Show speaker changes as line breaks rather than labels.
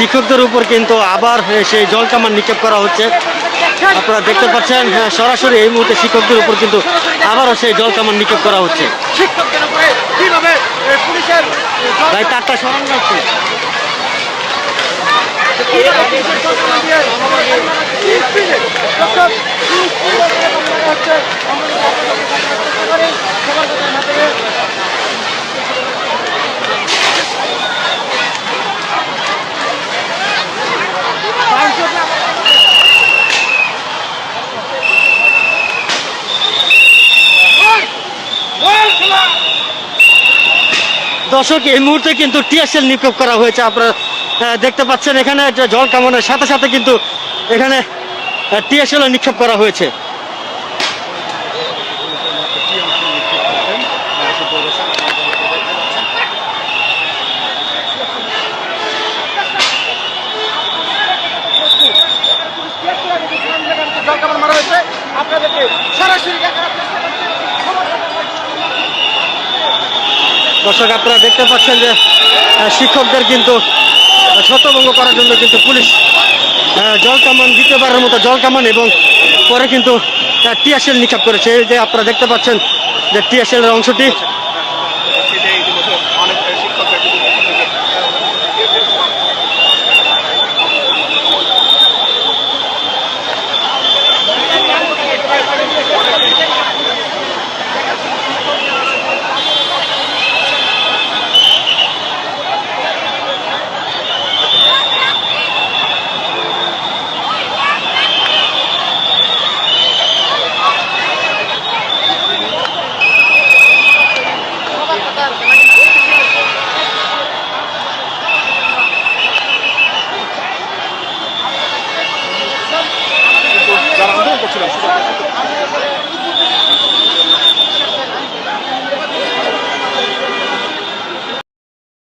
শিক্ষকদের উপর কিন্তু আবার সেই জল কামান নিক্ষেপ করা হচ্ছে। আপনারা দেখতে পাচ্ছেন হ্যাঁ, সরাসরি এই মুহূর্তে শিক্ষকদের উপর কিন্তু আবারও সেই জল কামান নিক্ষেপ করা হচ্ছে। ভাই তারটা সরানো যাচ্ছে
কীভাবে পুলিশের দর্শক,
এই মুহূর্তে কিন্তু টিএসএল নিক্ষেপ করা হয়েছে। আপনারা দেখতে পাচ্ছেন এখানে জল কামানের সাথে সাথে কিন্তু এখানে টিএসএল নিক্ষেপ করা হয়েছে।
হয়েছে। আপনাদেরকে সরাসরি
দর্শক, আপনারা দেখতে পাচ্ছেন যে শিক্ষকদের কিন্তু ছত্রভঙ্গ করার জন্য কিন্তু পুলিশ জল কামান দ্বিতীয়বারের মতো জল কামান এবং পরে কিন্তু টিয়াশেল নিক্ষেপ করেছে। এই যে আপনারা দেখতে পাচ্ছেন যে টিয়াশেলের অংশটি